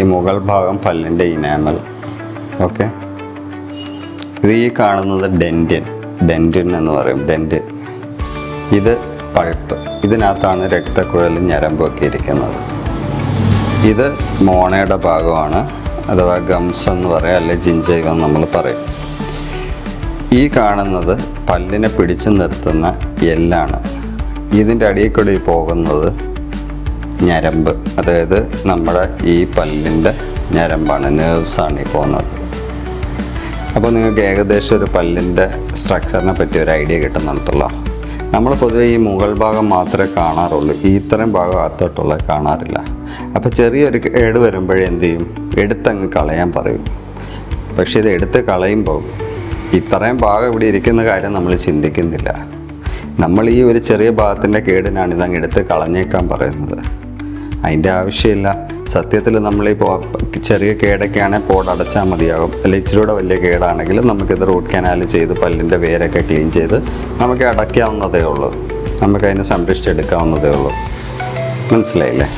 ഈ മുകൾ ഭാഗം പല്ലിന്റെ ഇനാമൽ. ഓക്കെ? ഇത് ഈ കാണുന്നത് ഡെന്റിൻ ഡെന്റിൻ എന്ന് പറയും. ഡെന്റിൻ ഇത് പൾപ്പ്. ഇതിനകത്താണ് രക്തക്കുഴലും ഞരമ്പൊക്കെ ഇരിക്കുന്നത്. ഇത് മോണയുടെ ഭാഗമാണ്. അഥവാ ഗംസ് എന്ന് പറയാം അല്ലെ എന്ന് നമ്മൾ പറയും. ഈ കാണുന്നത് പല്ലിനെ പിടിച്ചു നിർത്തുന്ന എല്ലാണ്. ഇതിന്റെ അടിയിൽ കൂടി പോകുന്നത് ഞരമ്പ്. അതായത് നമ്മുടെ ഈ പല്ലിന്റെ ഞരമ്പാണ് നേഴ്സാണ് ഈ പോകുന്നത്. അപ്പോൾ നിങ്ങൾക്ക് ഏകദേശം ഒരു പല്ലിന്റെ സ്ട്രക്ചറിനെ പറ്റി ഒരു ഐഡിയ കിട്ടുന്നുണ്ടല്ലോ നമ്മൾ പൊതുവെ ഈ മുകൾ ഭാഗം മാത്രമേ കാണാറുള്ളൂ ഈ ഇത്രയും ഭാഗം അകത്തോട്ടുള്ളത് കാണാറില്ല. അപ്പോൾ ചെറിയൊരു ഏട് വരുമ്പോഴേ എന്ത് ചെയ്യും? എടുത്തങ്ങ് കളയാൻ പറയും. പക്ഷേ ഇത് എടുത്ത് കളയുമ്പോൾ ഇത്രയും ഭാഗം ഇവിടെ ഇരിക്കുന്ന കാര്യം നമ്മൾ ചിന്തിക്കുന്നില്ല. നമ്മൾ ഈ ഒരു ചെറിയ ഭാഗത്തിന്റെ കേടിനാണ് ഇതങ്ങ് എടുത്ത് കളഞ്ഞേക്കാൻ പറയുന്നത്. അതിന്റെ ആവശ്യമില്ല. സത്യത്തിൽ പോ ചെറിയ കേടൊക്കെയാണെങ്കിൽ പോട് അടച്ചാൽ മതിയാകും. അല്ലെങ്കിൽ ഇച്ചിരി കൂടെ വലിയ കേടാണെങ്കിൽ നമുക്കിത് റൂട്ട് കനാൽ ചെയ്ത് പല്ലിന്റെ വേരൊക്കെ ക്ലീൻ ചെയ്ത് നമുക്ക് അടയ്ക്കാവുന്നതേ ഉള്ളൂ. നമുക്കതിനെ സംരക്ഷിച്ചെടുക്കാവുന്നതേ ഉള്ളൂ. മനസ്സിലായില്ലേ?